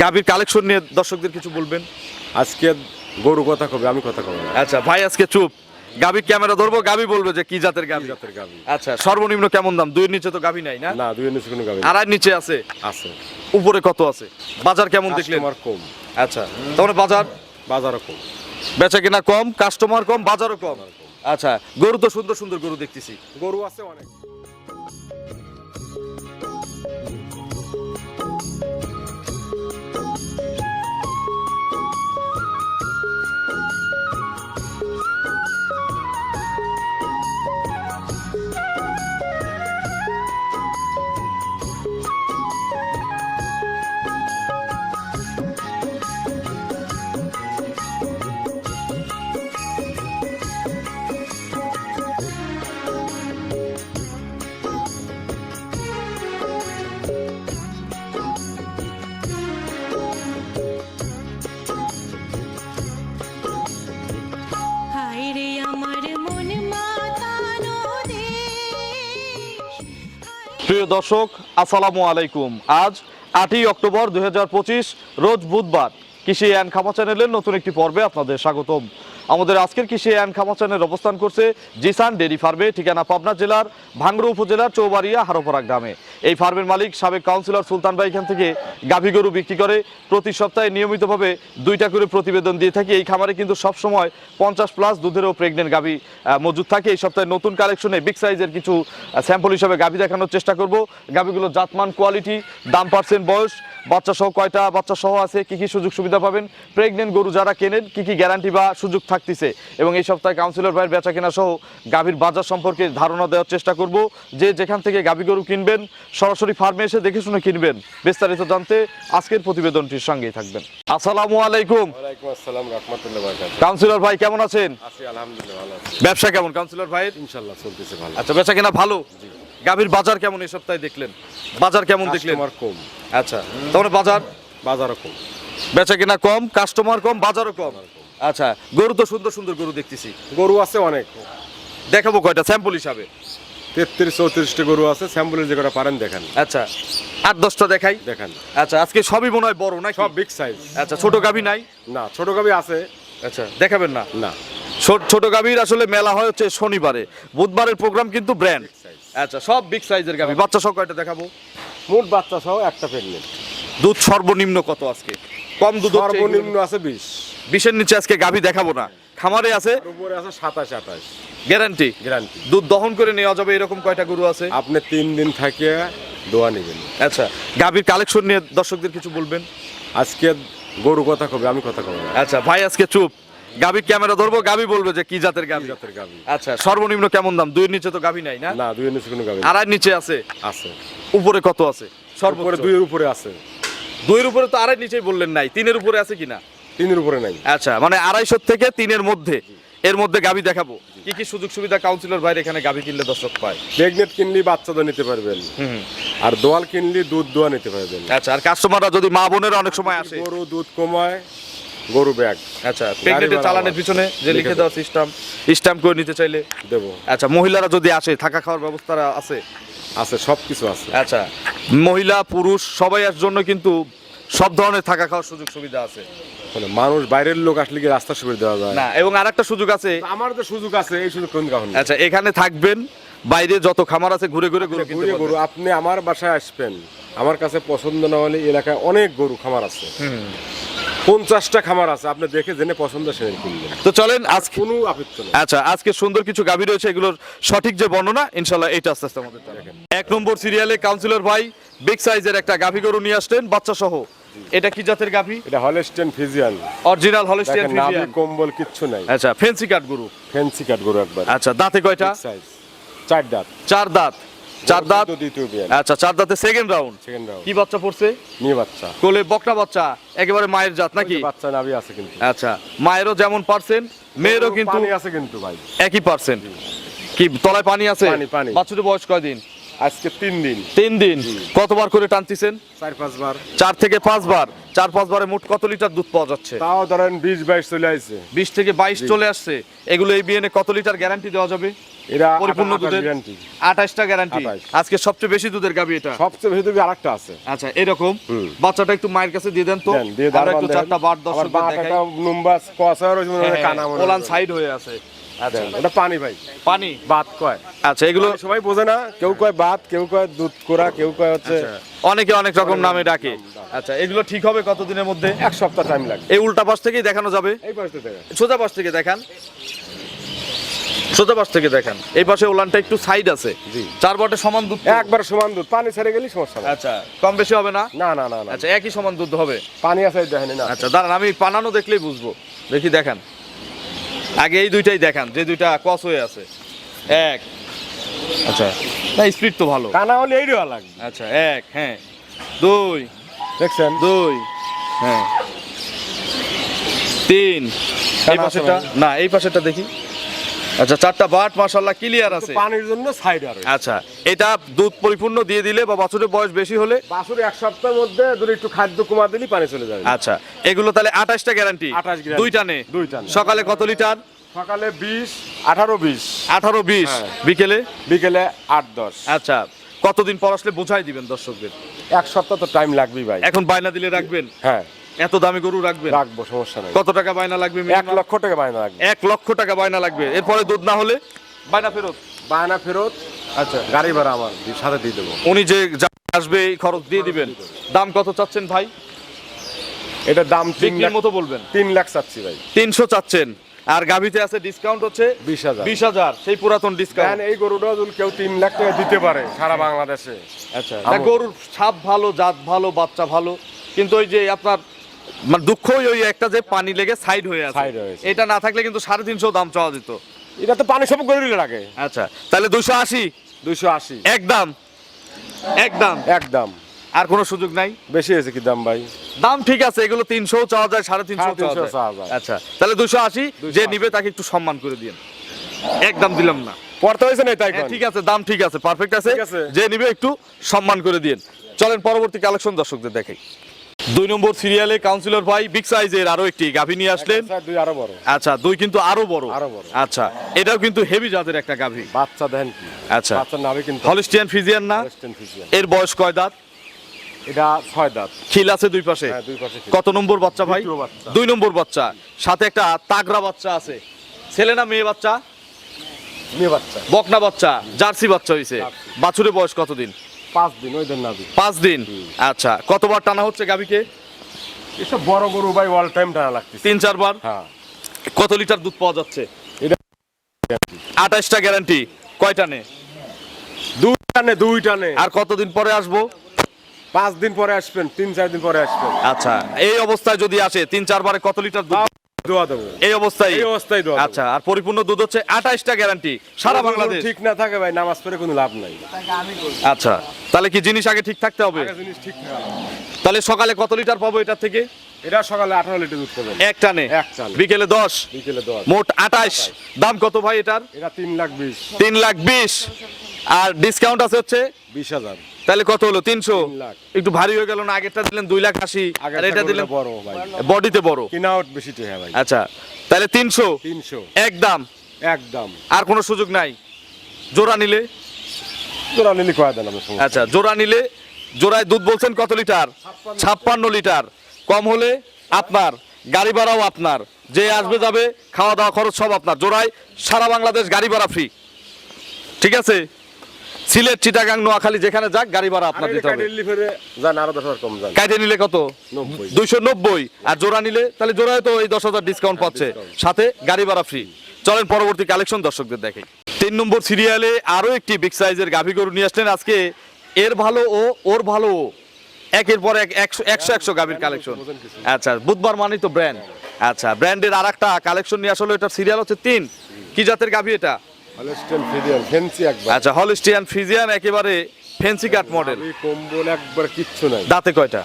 গাভীর কালেকশন নিয়ে দর্শকদের কিছু বলবেন? আজকে গরু কথা কবে? আমি কথা কবে আচ্ছা ভাই আজকে চুপ। গাভী ক্যামেরা ধরবো গাভী বলবে যে কি জাতের গাভী? জাতের গাবি আচ্ছা সর্বনিম্ন কেমন দাম? দুইয়ের নিচে তো গাভী নাই না? না দুই নিচে কোনো গাবি আড়াই নিচে আছে? আছে। উপরে কত আছে? বাজার কেমন দেখলেন? কাস্টমার কম। আচ্ছা তাহলে বাজার? বাজারও কম। বেচা কিনা কম কাস্টমার কম। বাজারও কম। আচ্ছা গরু তো সুন্দর সুন্দর গরু দেখতেছি। গরু আছে অনেক। প্রিয় দর্শক, আসসালামু আলাইকুম। আজ আটই অক্টোবর দুই হাজার পঁচিশ, রোজ বুধবার। কৃষি অ্যান্ড খামা চ্যানেলের নতুন একটি পর্বে আপনাদের স্বাগতম। আমাদের আজকের কৃষি অ্যান্ড খামা চ্যানেল অবস্থান করছে জিসান ডেরি ফার্মে, ঠিকানা পাবনা জেলার ভাঙ্গড়া উপজেলার চৌবাড়িয়া হারোপাড়া গ্রামে। এই ফার্মের মালিক সাবেক কাউন্সিলর সুলতান ভাই এখান থেকে গাভী গরু বিক্রি করে প্রতি সপ্তাহে নিয়মিতভাবে দুইটা করে প্রতিবেদন দিয়ে থাকি। এই খামারে কিন্তু সবসময় পঞ্চাশ প্লাস দুধেরও প্রেগনেন্ট গাভী মজুদ থাকে। এই সপ্তাহে নতুন কালেকশনে বিগ সাইজের কিছু স্যাম্পল হিসাবে গাভী দেখানোর চেষ্টা করব। গাভীগুলো জাতমান কোয়ালিটি দাম পার্সেন্ট বয়স বাচ্চা সহ কয়টা বাচ্চা সহ আছে, কি কি সুযোগ সুবিধা পাবেন প্রেগনেন্ট গরু যারা কেনেন, কি কি গ্যারান্টি বা সুযোগ থাকতেছে এবং এই সপ্তাহে কাউন্সিলর ভাইয়ের বেচা কেনা সহ গাভীর বাজার সম্পর্কে ধারণা দেওয়ার চেষ্টা করব। যে যেখান থেকে গাভী গরু কিনবেন সরাসরি ফার্মে এসে দেখে শুনে কিনবেন। বিস্তারিত জানতে আজকের প্রতিবেদনটির সঙ্গেই থাকবেন। আসসালামু আলাইকুম। আসসালাম কাউন্সিলর ভাই কেমন আছেন? ব্যবসা কেমন কাউন্সিলর ভাইয়ের ইনশাল্লাহ চলতেছে ভালো। আচ্ছা বেচা কেনা ভালো গাভীর বাজার কেমন এই সপ্তাহে দেখলেন? বাজার কেমন দেখলেন? কম। আচ্ছা তাহলে বাজার? বাজারও কম। বেচা কিনা কম কাস্টমার কম? বাজারও কম। আচ্ছা গরু তো সুন্দর সুন্দর গরু দেখতেছি। গরু আছে অনেক। দেখাবো কয়টা স্যাম্পল হিসাবে। তেত্রিশ চৌত্রিশটা গরু আছে স্যাম্পলের যে কটা পারেন দেখেন। আচ্ছা আট দশটা দেখাই? দেখেন। আচ্ছা আজকে সবই মনে হয় বড় নাকি? সব বিগ সাইজ আচ্ছা ছোট গাভী নাই? না ছোট গাবি আছে। আচ্ছা দেখাবেন না? না। ছোট- ছোট গাভীর আসলে মেলা হয় হচ্ছে শনিবারে। বুধবারের প্রোগ্রাম কিন্তু ব্র্যান্ড আচ্ছা সব বিগ সাইজের গাভী। বাচ্চা সব কয়টা দেখাবো? মোট বাচ্চা সহ একটা প্রেগনেন্ট দুধ সর্বনিম্ন কত আজকে? কম দুধ সর্বনিম্ন আছে বিশ। বিশের নিচে আজকে গাভী দেখাবো না। খামারে আছে? উপরে আছে সাতাশ আঠাশ। গ্যারান্টি? গ্যারান্টি। দুধ দহন করে নেওয়া যাবে এরকম কয়টা গরু আছে? আপনি তিন দিন থাকে দোয়া নেবেন। আচ্ছা গাভীর কালেকশন নিয়ে দর্শকদের কিছু বলবেন? আজকে গরু কথা কবে আমি কথা কবে আচ্ছা ভাই আজকে চুপ। গাভী ক্যামেরা ধরবো গাভী বলবে যে কি জাতের গাভী? জাতের গাবি আচ্ছা সর্বনিম্ন কেমন দাম? দুইয়ের নিচে তো গাভী নাই না? না দুই নিচে কোনো গাবি আড়াই নিচে আছে? আছে। উপরে কত আছে? সর্বোচ্চ। দুইয়ের উপরে আছে। দুইয়ের উপরে তো আড়াই নিচেই বললেন নাই তিনের উপরে আছে কিনা? তিনের উপরে নাই। আচ্ছা মানে আড়াইশো থেকে তিনের মধ্যে। এর মধ্যে গাভী দেখাবো। কি কি সুযোগ সুবিধা কাউন্সিলর ভাইয়ের এখানে গাভী কিনলে দর্শক পায়? প্রেগনেন্ট কিনলি বাচ্চা দোয়া নিতে পারবেন। আর দোয়াল কিনলি দুধ দোয়া নিতে পারবেন। আচ্ছা আর কাস্টমাররা যদি মা বোনেরা অনেক সময় আসে গরু দুধ কমায় গরু ব্যাগ। আচ্ছা প্রেগনেন্টের ভাড়া চালানের পিছনে যে লিখে দেওয়া সিস্টেম স্ট্যাম্প করে নিতে চাইলে দেবো। আচ্ছা মহিলারা যদি আসে থাকা খাওয়ার ব্যবস্থা আছে? আছে সব কিছু আছে। আচ্ছা মহিলা পুরুষ সবাই জন্য কিন্তু সব ধরনের থাকা খাওয়ার সুযোগ সুবিধা আছে। মানে মানুষ বাইরের লোক আসলে কি রাস্তা সুবিধা দেওয়া যায়? না এবং আরেকটা সুযোগ আছে। আমার যে সুযোগ আছে এই সুযোগ কোন কারণে? আচ্ছা এখানে থাকবেন বাইরে যত খামার আছে ঘুরে ঘুরে গরু কিনতে গরু আপনি আমার বাসায় আসবেন। আমার কাছে পছন্দ না হলে এলাকায় অনেক গরু খামার আছে। পঞ্চাশটা খামার আছে আপনি দেখে জেনে পছন্দ সেনে কিনবেন। তো চলেন আজকে কোনো আপত্তি আচ্ছা আজকে সুন্দর কিছু গাভী রয়েছে এগুলোর সঠিক যে বর্ণনা ইনশাল্লাহ এটা আস্তে আস্তে আমাদের এক নম্বর সিরিয়ালে কাউন্সিলর ভাই বিগ সাইজের একটা গাভী গরু নিয়ে আসলেন বাচ্চা সহ এটা কি জাতের গাভী? এটা হলস্টেন ফিজিয়ান। অরিজিনাল হলিস্টিয়ান দেখেন নাভি কম্বল কিচ্ছু নাই। আচ্ছা ফেন্সি কাট গরু। ফ্যান্সি কাট গরু একবার। আচ্ছা দাঁতে কয়টা? সাইজ চার দাঁত। চার দাঁত। চার দাঁত? আচ্ছা চার দাঁতে সেকেন্ড রাউন্ড সেকেন্ড রাউন্ড কি বাচ্চা পড়ছে? বাচ্চা। কোলে বকনা বাচ্চা একেবারে মায়ের জাত নাকি? বাচ্চা নাভি আছে কিন্তু। আচ্ছা মায়েরও যেমন পার্সেন্ট মেয়েরও কিন্তু আছে কিন্তু ভাই। একই পার্সেন্ট কি তলায় পানি আছে? পানি, পানি। বয়স কয়দিন? আজকে তিন দিন। তিন দিন। কতবার করে টানতেছেন? চার পাঁচবার। চার থেকে পাঁচবার। চার পাঁচবারে মোট কত লিটার দুধ পাওয়া যাচ্ছে? তাও ধরেন বিশ বাইশ চলে আসছে। বিশ থেকে বাইশ চলে আসছে। এগুলো এই বিএনএ কত লিটার গ্যারান্টি দেওয়া যাবে? এরা পরিপূর্ণ দুধের। আঠাশটা গ্যারান্টি আজকে সবচেয়ে বেশি দুধের গাবি এটা? সবচেয়ে বেশি দুধ আরেকটা আছে। আচ্ছা এরকম। বাচ্চাটা একটু মায়ের কাছে দিয়ে দেন তো। দাঁড়ান একটু চারটা বার দর্শকদের দেখাই। মনে হয় হ্যাঁ, কানা ওলান সাইড হয়ে আছে। আচ্ছা। ওটা পানি ভাই। পানি? বাত কয়? আচ্ছা এগুলো সবাই বোঝে না কেউ কয় বাত কেউ কয় দুধ কোরা কেউ কয় হচ্ছে অনেকে অনেক রকম নামে ডাকে। আচ্ছা এগুলো ঠিক হবে কতদিনের মধ্যে? এক সপ্তাহ টাইম লাগবে। এই উল্টা পাশ থেকেই দেখানো যাবে। এই পাশে থেকে। সোজা পাশ থেকে দেখান। সোজা পাশ থেকে দেখান। এই পাশে ওলানটা একটু সাইড আছে। চার বটে সমান দুধ একবার সমান দুধ। পানি ছেড়ে গেলেই সমস্যা আচ্ছা কম বেশি হবে না? না না না না। আচ্ছা একই সমান দুধ হবে। পানি আছে দেখেন না। আচ্ছা দাঁড়ান আমি পানানো দেখলেই বুঝব। দেখি দেখান। আগে এই দুইটাই দেখান যে দুইটা কস হয়ে আছে। এক আচ্ছা। না স্পিড তো ভালো। কানা হলে এই দেওয়া লাগবে। আচ্ছা এক হ্যাঁ। দুই দেখছেন? দুই হ্যাঁ। তিন। এই পাশেটা না এই পাশেটা দেখি। আচ্ছা চারটা বাট মাশাল্লাহ ক্লিয়ার আছে। পানির জন্য সাইড আর। আচ্ছা এটা দুধ পরিপূর্ণ দিয়ে দিলে বা বছরের বয়স বেশি হলে? বাছুর এক সপ্তাহের মধ্যে যদি একটু খাদ্য কমা দিলেই পানি চলে যাবে। আচ্ছা এগুলো তাহলে আঠাশটা গ্যারান্টি 28 guarantee। দুই টানে দুই টানে। সকালে কত লিটার? সকালে বিশ আঠারো বিশ। আঠারো বিশ হ্যাঁ। বিকেলে? বিকেলে আট দশ। আচ্ছা কতদিন পর আসলে বোঝাই দিবেন দর্শকদের? এক সপ্তাহ তো টাইম লাগবেই ভাই। এখন বায়না দিলে রাখবেন? হ্যাঁ। এত দামি গরু রাখবেন? রাখব সমস্যা নেই। কত টাকা বায়না লাগবে এক লক্ষ টাকা বায়না লাগবে। এক লক্ষ টাকা বায়না লাগবে। এরপরে দুধ না হলে? বায়না ফেরত? বায়না ফেরত। আচ্ছা। গাড়ি ভাড়া আমার সাথে দিয়ে দেবো। উনি যে আসবে এই খরচ দিয়ে দিবেন। দাম কত চাচ্ছেন ভাই? এটা দাম তিন মতো বলবেন। তিন লাখ চাচ্ছি ভাই। তিনশো চাচ্ছেন। আর গাভিতে আছে ডিসকাউন্ট হচ্ছে বিশ হাজার। বিশ হাজার সেই পুরাতন ডিসকাউন্ট এই গরুটা কেউ তিন লাখ টাকা দিতে পারে সারা বাংলাদেশে। আচ্ছা গরুর ছাপ ভালো জাত ভালো বাচ্চা ভালো কিন্তু ওই যে আপনার মানে দুঃখই ওই একটা যে পানি লেগে সাইড হয়ে আছে। এটা না থাকলে কিন্তু সাড়ে তিনশো দাম চাওয়া যেত। এটা তো পানি সব গরুর লাগে আচ্ছা তাহলে দুশো আশি? দুইশো আশি। একদম একদম একদম আর কোনো সুযোগ নাই? বেশি হয়েছে কি দাম ভাই? দাম ঠিক আছে এগুলো তিনশো চাওয়া যায় সাড়ে তিনশো চাওয়া যায়। আচ্ছা তাহলে দুশো আশি যে নিবে তাকে একটু সম্মান করে দিন একদম দিলাম না। পড়তে হয়েছে না তাই হ্যাঁ, ঠিক আছে দাম ঠিক আছে পারফেক্ট আছে। যে নিবে একটু সম্মান করে দিন চলেন পরবর্তী কালেকশন দর্শকদের দেখাই। দুই নম্বর সিরিয়ালে কাউন্সিলর ভাই বিগ সাইজের আরও একটি গাভী নিয়ে আসলেন। দুই আরও বড়। আচ্ছা দুই কিন্তু আরও বড়। আরও বড়। আচ্ছা এটাও কিন্তু হেভি জাতের একটা গাভী। বাচ্চা দেন কি? আচ্ছা কিন্তু হলিস্টিয়ান ফিজিয়ান না? এর বয়স কয় দাঁত? এটা ছয় দাঁত। খিল আছে দুই পাশে? হ্যাঁ দুই পাশে কত নম্বর বাচ্চা ভাই? দুই নম্বর বাচ্চা। সাথে একটা তাগরা বাচ্চা আছে। ছেলে না মেয়ে বাচ্চা? মেয়ে বাচ্চা। বকনা বাচ্চা জার্সি বাচ্চা হয়েছে। বাছুরের বয়স কতদিন? পাঁচ দিন ওই দেন নাবি পাঁচ দিন। আচ্ছা কতবার টানা হচ্ছে গাভীকে? এসব বড় গরু ভাই অল টাইম টানা লাগতেছে। তিন চারবার? হ্যাঁ। কত লিটার দুধ পাওয়া যাচ্ছে? এটা আঠাশটা গ্যারান্টি কয়টা নে? দুই টানে দুই টানে। আর কতদিন পরে আসব? পাঁচ দিন পরে আসবেন তিন চার দিন পরে আসবেন। আচ্ছা এই অবস্থায় যদি আসে তিন চারবারে কত লিটার দুধ? দোয়া দেবো। এই অবস্থায়? এই অবস্থায় দোয়া আচ্ছা আর পরিপূর্ণ দুধ হচ্ছে আঠাশটা গ্যারান্টি সারা বাংলাদেশ। ঠিক না থাকে ভাই নামাজ পড়ে কোনো লাভ নাই। আচ্ছা তাহলে কি জিনিস আগে ঠিক থাকতে হবে? জিনিস ঠিক তাহলে সকালে কত লিটার পাবো এটার থেকে? এটা সকালে আঠারো লিটার দুধ পাবেন। এক টানে। বিকেলে দশ? বিকেলে দশ। মোট আঠাশ দাম কত ভাই এটার? এটা তিন লাখ বিশ। তিন লাখ বিশ। আর ডিসকাউন্ট আছে হচ্ছে? বিশ হাজার। তাহলে কত হলো? তিনশো? একটু ভারী হয়ে গেল না আগেরটা দিলেন দুই লাখ আশি আর এটা দিলেন বড় বডিতে বড়। কিনা বেশি ভাই। আচ্ছা তাহলে তিনশো? তিনশো। একদম। একদম। আর কোনো সুযোগ নাই? জোড়া নিলে? তোরা নিলি কয়া দেন আচ্ছা জোড়া নিলে জোড়ায় দুধ বলছেন কত লিটার? ছাপ্পান্ন। লিটার। কম হলে আপনার গাড়ি ভাড়াও আপনার। যে আসবে যাবে খাওয়া দাওয়া খরচ সব আপনার। জোড়ায় সারা বাংলাদেশ গাড়ি ভাড়া ফ্রি ঠিক আছে? সিলেট চিটাগাং নোয়াখালী যেখানে যাক গাড়ি ভাড়া আপনার দিতে হবে। ফেরে যান আরও দশ কম যান। কাইটে নিলে কত। দুইশো নব্বই। আর জোড়া নিলে তাহলে জোড়ায় তো এই দশ হাজার ডিসকাউন্ট পাচ্ছে। সাথে গাড়ি ভাড়া ফ্রি চলেন পরবর্তী কালেকশন দর্শকদের দেখে তিন নম্বর সিরিয়ালে আরও একটি বিগ সাইজের গাভী গরু নিয়ে আসলেন আজকে। এর ভালো ও ওর ভালো ও। একের পর এক একশো একশো একশো গাভীর কালেকশন আচ্ছা বুধবার মানেই তো ব্র্যান্ড আচ্ছা ব্র্যান্ডের আর একটা কালেকশন নিয়ে আসলে এটা সিরিয়াল হচ্ছে তিন। কি জাতের গাভী এটা? আচ্ছা হলিস্টিয়ান ফ্রিজিয়ান একেবারে ফেন্সি কাট মডেল। কম্বল একবার কিচ্ছু নাই। দাঁতে কয়টা?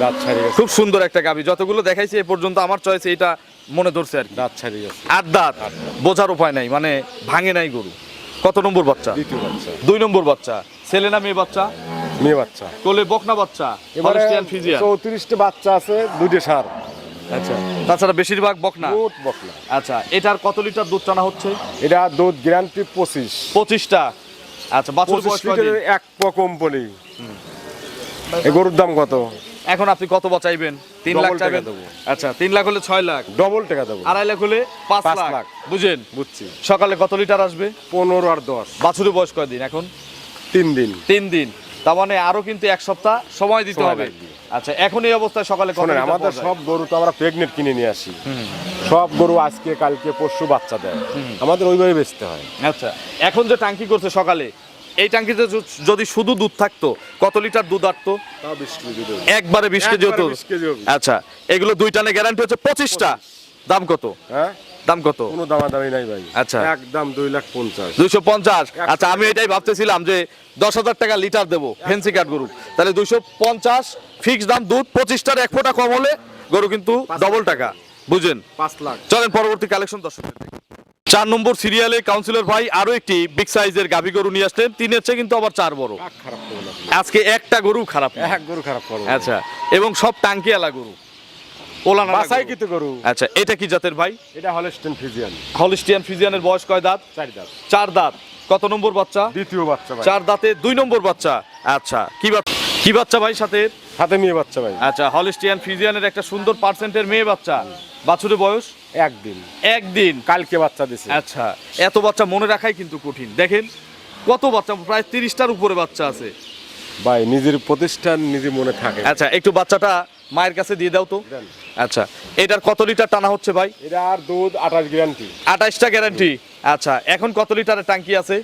দাঁত ছাড়িয়ে খুব সুন্দর একটা গাভী। যতগুলো দেখাইছি এ পর্যন্ত আমার চয়েস এটা মনে ধরছে আর দাঁত ছাড়িয়ে দাঁত? বোঝার উপায় নাই মানে ভাঙে নাই গরু। কত নম্বর বাচ্চা? দ্বিতীয় বাচ্চা। দুই নম্বর বাচ্চা। ছেলে না মেয়ে বাচ্চা? মেয়ে বাচ্চা। কোলে বকনা বাচ্চা হলিস্টিয়ান ফিজিয়ান। চৌত্রিশটা বাচ্চা আছে দুইটা সার। আচ্ছা তাছাড়া বেশিরভাগ বকনা দুধ বকনা আচ্ছা এটার কত লিটার দুধ টানা হচ্ছে? এটা দুধ গ্যারান্টি পঁচিশ। পঁচিশটা? আচ্ছা বাছুর বয়স লিটারের এক প কোম্পানি গরুর দাম কত? এখন আপনি কত চাইবেন? তিন লাখ চাইবেন? দেবো। আচ্ছা তিন লাখ হলে ছয় লাখ। ডবল টাকা দেবো। আড়াই লাখ হলে পাঁচ লাখ। বুঝেন? বুঝছি। সকালে কত লিটার আসবে? পনেরো আর দশ। বাছুরের বয়স কয়দিন এখন? তিন দিন। তিন দিন। তার মানে আরও কিন্তু এক সপ্তাহ সময় দিতে হবে। আচ্ছা এখন এই অবস্থায় সকালে শোনেন আমাদের সব গরু তো আমরা প্রেগনেন্ট কিনে নিয়ে আসি। সব গরু আজকে কালকে পরশু বাচ্চা দেয়। আমাদের ওইভাবে বেচতে হয়। আচ্ছা এখন যে টাঙ্কি করছে সকালে এই টাঙ্কিতে যদি শুধু দুধ থাকতো কত লিটার দুধ দেবো একবারে বিশ কেজি হতো একবারে 20 কেজি হবে। আচ্ছা এগুলো দুই টানে গ্যারান্টি হচ্ছে পঁচিশটা। দাম কত? হ্যাঁ? দাম কত? কোনো দামাদামি নাই ভাই। আচ্ছা। একদম দুই লাখ পঞ্চাশ। দুইশো পঞ্চাশ। আচ্ছা আমি এটাই ভাবতেছিলাম যে দশ হাজার টাকা লিটার দেবো ফেন্সি কাঠ গরু। তাহলে দুইশো পঞ্চাশ ফিক্স দাম দুধ পঁচিশটার এক ফোঁটা কম হলে গরু কিন্তু ডবল টাকা বুঝেন? পাঁচ লাখ। চলেন পরবর্তী কালেকশন দর্শক চার নম্বর সিরিয়ালে কাউন্সিলর ভাই আরও একটি বিগ সাইজের গাভী গরু নিয়ে আসলেন। তিনের চেয়ে কিন্তু আবার চার বড়। আজকে একটা গরু খারাপ এক গরু খারাপ আচ্ছা এবং সব টাঙ্কি আলা গরু। ওলানা গরু। আচ্ছা এটা কি জাতের ভাই? এটা হলস্টেন ফিজিয়ান হলিস্টিয়ান ফিজিয়ানের বয়স কয় দাঁত? চার দাঁত। চার দাঁত। কত নম্বর বাচ্চা? দ্বিতীয় বাচ্চা ভাই। চার দাঁতে দুই নম্বর বাচ্চা। আচ্ছা কি বাচ্চা কি বাচ্চা ভাই সাথে? হাতে মেয়ে বাচ্চা ভাই। আচ্ছা হলিস্টিয়ান একটা সুন্দর পার্সেন্টের মেয়ে বাচ্চা। বাছুরের বয়স? একদিন। একদিন। কালকে বাচ্চা দিছে। আচ্ছা এত বাচ্চা মনে রাখাই কিন্তু কঠিন। দেখেন কত বাচ্চা প্রায় তিরিশটার উপরে বাচ্চা আছে। ভাই নিজের প্রতিষ্ঠান নিজে মনে থাকে। আচ্ছা একটু বাচ্চাটা মায়ের কাছে দিয়ে দাও তো। আচ্ছা এটার কত লিটার টানা হচ্ছে ভাই? এটা আর দুধ আঠাশ গ্যারান্টি। আঠাশটা গ্যারান্টি। আচ্ছা এখন কত লিটারের টাঙ্কি আছে?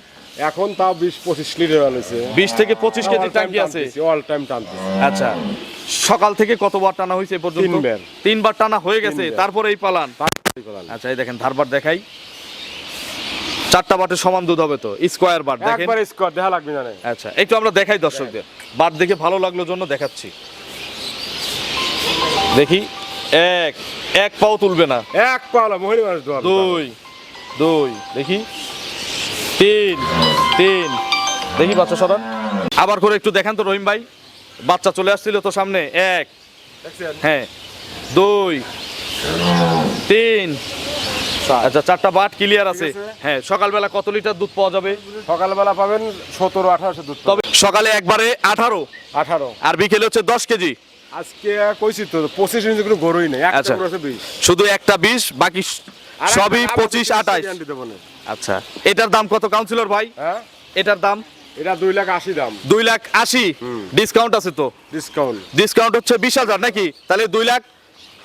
এখন তাও বিশ পঁচিশ লিটার হয়েছে। বিশ থেকে পঁচিশ কেজি টাঙ্কি আছে? অল টাইম টানতেছে। আচ্ছা সকাল থেকে কতবার টানা হয়েছে পর্যন্ত? তিনবার। তিনবার টানা হয়ে গেছে। তারপরে এই পালান? আচ্ছা এই দেখেন ধারবার দেখাই। চারটা বাটের সমান দুধ হবে তো স্কোয়ার বার দেখেন। একবার স্কোয়ার দেখা লাগবে না। আচ্ছা একটু আমরা দেখাই দর্শকদের। বার দেখে ভালো লাগল জন্য দেখাচ্ছি। দেখি এক এক পাও তুলবে না। এক পাওলা মহিলা মানুষ দুই দুই দেখি। তিন তিন দেখি বাচ্চা সরান আবার করে একটু দেখান তো রহিম ভাই। বাচ্চা চলে আসছিল তো সামনে এক হ্যাঁ দুই তিন। আচ্ছা চারটা বাট ক্লিয়ার আছে। আছে। হ্যাঁ সকালবেলা কত লিটার দুধ পাওয়া যাবে? সকালবেলা পাবেন সতেরো আঠারোশো দুধ তবে সকালে একবারে আঠারো। আঠারো। আর বিকেলে হচ্ছে দশ কেজি। আজকে কইছি তো পঁচিশ ইঞ্চি কোনো গরুই নেই আচ্ছা। শুধু একটা বাকি সবই পঁচিশ না। আচ্ছা এটার দাম কত কাউন্সিলর ভাই? হ্যাঁ? এটার দাম? এটা দুই লাখ আশি দাম। দুই লাখ আশি? ডিসকাউন্ট আছে তো? ডিসকাউন্ট। ডিসকাউন্ট হচ্ছে বিশ হাজার নাকি? তাহলে দুই লাখ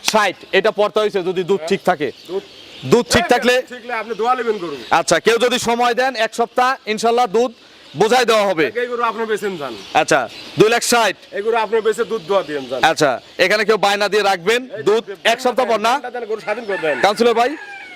ষাট এটা পড়তে হয়েছে যদি দুধ ঠিক থাকে। দুধ দুধ ঠিক থাকলে ঠিকলে আপনি দোয়া নেবেন আচ্ছা কেউ যদি সময় দেন এক সপ্তাহ ইনশাল্লাহ দুধ বোঝাই দেওয়া হবে। এই আপনি বেছেন যান। আচ্ছা দুই লাখ ষাট। এগুলো আপনার আপনি বেছে দুধ দোয়া দিয়ে যান। আচ্ছা এখানে কেউ বায়না দিয়ে রাখবেন। দুধ এক সপ্তাহ পর না? গরু স্বাধীন করবেন কাউন্সিলর ভাই?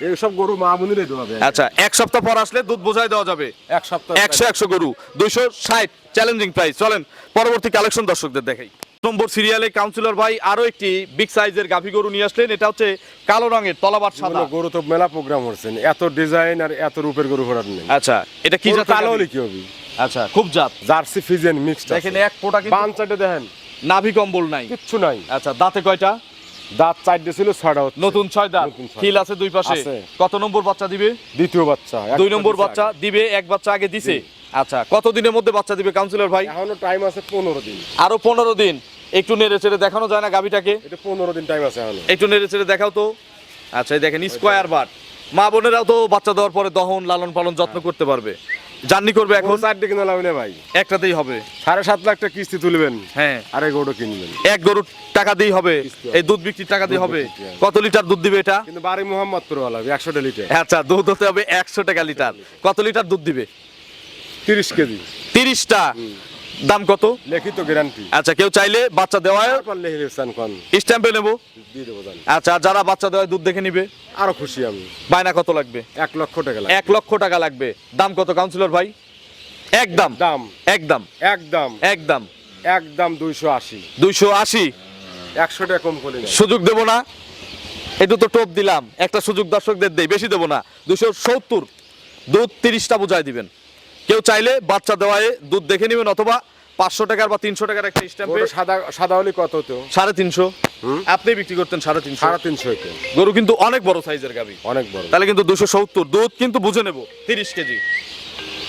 এইসব গরু মা বোনেরই দোয়া আচ্ছা এক সপ্তাহ পর আসলে দুধ বোঝাই দেওয়া যাবে। এক সপ্তাহ। একশো একশো গরু দুইশো ষাট চ্যালেঞ্জিং প্রাইস চলেন পরবর্তী কালেকশন দর্শকদের দেখাই। নম্বর সিরিয়ালে কাউন্সিলর ভাই আরও একটি বিগ সাইজের গাভী গরু নিয়ে আসলেন। এটা হচ্ছে কালো রঙের তলাবার সাদা। গরু তো মেলা প্রোগ্রাম হচ্ছেন এত ডিজাইন আর এত রূপের গরু ঘোরার নেই। আচ্ছা এটা কি জাতের কালো কি হবে? আচ্ছা খুব জাত। জার্সি ফিজেন মিক্সড দেখেন এক ফোঁটা কিন্তু বান চারটে দেখেন। নাভি কম্বল নাই। কিচ্ছু নাই। আচ্ছা দাঁতে কয়টা? দাঁত চারটে ছিল ছয়টা হচ্ছে। নতুন ছয় দাঁত। খিল আছে দুই পাশে। কত নম্বর বাচ্চা দিবে? দ্বিতীয় বাচ্চা। দুই নম্বর বাচ্চা দিবে এক বাচ্চা আগে দিছে। আচ্ছা কত দিনের মধ্যে বাচ্চা দিবে কাউন্সিলর ভাই? এখনও টাইম আছে পনেরো দিন। আরও পনেরো দিন। একটু নেড়ে চেড়ে দেখানো যায় না গাভিটাকে? এটা পনেরো দিন টাইম আছে একটু নেড়ে চেড়ে দেখাও তো। আচ্ছা এই দেখেন স্কোয়ার বাট মা বোনেরাও তো বাচ্চা দেওয়ার পরে দহন লালন পালন যত্ন করতে পারবে। জার্নি করবে এখন? চারটে কিনা লাগবে ভাই? একটাতেই হবে। সাড়ে সাত লাখ টাকা কিস্তি তুলবেন। হ্যাঁ। আর এই গরু কিনবেন। এক গরুর টাকা দিয়ে হবে। এই দুধ বিক্রির টাকা দিয়ে হবে। হবে। কত লিটার দুধ দিবে এটা? কিন্তু বাড়ি মোহাম্মদপুর লাগবে একশোটা লিটার। আচ্ছা দুধ হতে হবে একশো টাকা লিটার। কত লিটার দুধ দিবে? তিরিশ কেজি। তিরিশটা? দাম কত? লিখিত গ্যারান্টি আচ্ছা কেউ চাইলে বাচ্চা কোন? স্ট্যাম্পে নেব। দিয়ে দেবো জান আচ্ছা যারা বাচ্চা দেওয়ায় দুধ দেখে নিবে? আরও খুশি আমি। বায়না কত লাগবে? এক লক্ষ টাকা লাগবে। এক লক্ষ টাকা লাগবে। দাম কত কাউন্সিলর ভাই? একদম দাম। একদম একদম একদম একদম দুইশো আশি। দুইশো আশি? একশো টাকা কম করে সুযোগ দেবো না? একটু তো টোপ দিলাম। একটা সুযোগ দর্শকদের দেই বেশি দেবো না। দুশো সত্তর। দুধ তিরিশটা বোঝায় দিবেন। কেউ চাইলে বাচ্চা দেওয়ায় দুধ দেখে নেবেন অথবা পাঁচশো টাকার বা তিনশো টাকার একটা স্ট্যাম্পে। সাদা সাদা হলে কত তো সাড়ে তিনশো। আপনি বিক্রি করতেন সাড়ে তিনশো। সাড়ে তিনশো গরু কিন্তু অনেক বড় সাইজের গাবি। অনেক বড়। তাহলে কিন্তু দুশো সত্তর। দুধ কিন্তু বুঝে নেব তিরিশ কেজি।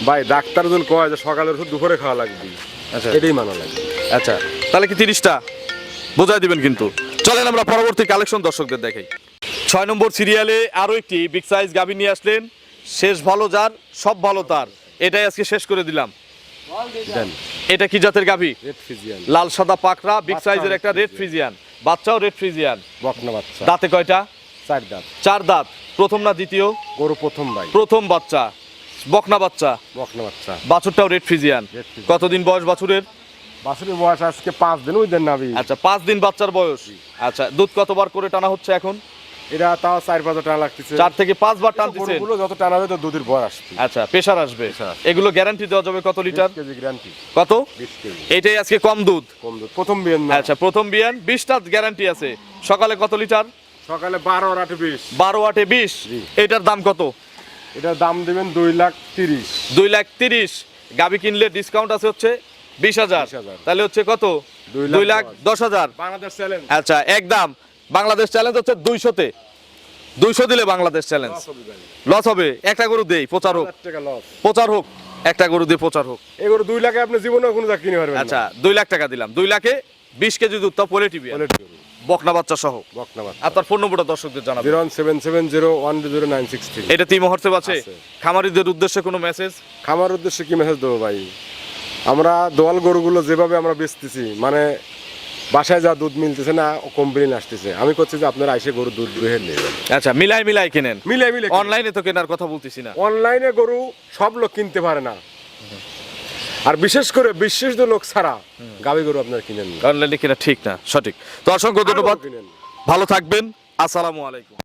ভাই ডাক্তার যদি কয় যে সকালের ওষুধ দুপুরে খাওয়া লাগবে আচ্ছা। এটাই মানা লাগবে। আচ্ছা তাহলে কি তিরিশটা? বোঝাই দিবেন কিন্তু। চলেন আমরা পরবর্তী কালেকশন দর্শকদের দেখাই। ছয় নম্বর সিরিয়ালে আরও একটি বিগ সাইজ গাবি নিয়ে আসলেন। শেষ ভালো যার সব ভালো তার। এটাই আজকে শেষ করে দিলাম। এটা কি জাতের গাবি রেড ফিজিয়ান লাল সাদা পাকড়া বিগ সাইজের একটা রেড ফ্রিজিয়ান বাচ্চাও রেড ফ্রিজিয়ান বকনা বাচ্চা। দাঁতে কয়টা? চার দাঁত। চার দাঁত। প্রথম না দ্বিতীয়? গরু প্রথম ভাই। প্রথম বাচ্চা। বকনা বাচ্চা। বকনা বাচ্চা। বাছুরটাও রেড ফ্রিজিয়ান। কতদিন বয়স বাছুরের? বাছুরের বয়স আজকে পাঁচ দিন ওই দেন নাবি আচ্ছা পাঁচ দিন বাচ্চার বয়স। আচ্ছা দুধ কতবার করে টানা হচ্ছে এখন? এটা তাও চার পাঁচ টাকা লাগতেছে। চার থেকে পাঁচবার টানতেছেন। গরুগুলো যত টানা হবে তো দুধের বয় আসবে। আচ্ছা প্রেশার আসবে। এগুলো গ্যারান্টি দেওয়া যাবে কত লিটার? কেজি গ্যারান্টি কত? এটাই আজকে কম দুধ। কম দুধ। প্রথম বিয়ের না। আচ্ছা প্রথম বিয়ান বিশটা গ্যারান্টি আছে। সকালে কত লিটার? সকালে বারো আর আটে বিশ। বারো আটে বিশ। এটার দাম কত? এটার দাম দেবেন দুই লাখ তিরিশ। দুই লাখ তিরিশ। গাবি কিনলে ডিসকাউন্ট আছে হচ্ছে বিশ হাজার। 20,000 তাহলে হচ্ছে কত? দুই লাখ দশ। হাজার। বাংলাদেশ আচ্ছা একদম বাংলাদেশ চ্যালেঞ্জ হচ্ছে দুইশোতে। দুইশো দিলে বাংলাদেশ চ্যালেঞ্জ লস হবে একটা গরু দেই প্রচার হোক। প্রচার হোক। একটা গরু দিয়ে প্রচার হোক। এই গরু দুই লাখে আপনি জীবনে কোনো জায়গা কিনে পারবেন আচ্ছা দুই লাখ টাকা দিলাম। দুই লাখে বিশ কেজি দুধ তাও পোলে টিভি বকনা বাচ্চা সহ। বকনা বাচ্চা। আপনার ফোন নম্বরটা দর্শকদের জানাবেন। Zero seven seven zero one zero nine six three. এটা তিন আছে। আছে। খামারিদের উদ্দেশ্যে কোনো মেসেজ খামার উদ্দেশ্যে কি মেসেজ দেবো ভাই? আমরা দোয়াল গরুগুলো যেভাবে আমরা বেচতেছি মানে বাসায় যা দুধ মিলতেছে না কমপ্লেন আসতেছে। আমি করছি যে আপনারা এসে গরু দুধ বেহে নেবেন আচ্ছা মিলাই মিলাই কিনেন? মিলাই মিলাই অনলাইনে তো কেনার কথা বলতেছি না। অনলাইনে গরু সব লোক কিনতে পারে না। আর বিশেষ করে বিশেষ লোক ছাড়া গাবি গরু আপনারা কিনেন অনলাইনে কিনা ঠিক না সঠিক। তো অসংখ্য ধন্যবাদ। ভালো থাকবেন। আসসালামু আলাইকুম।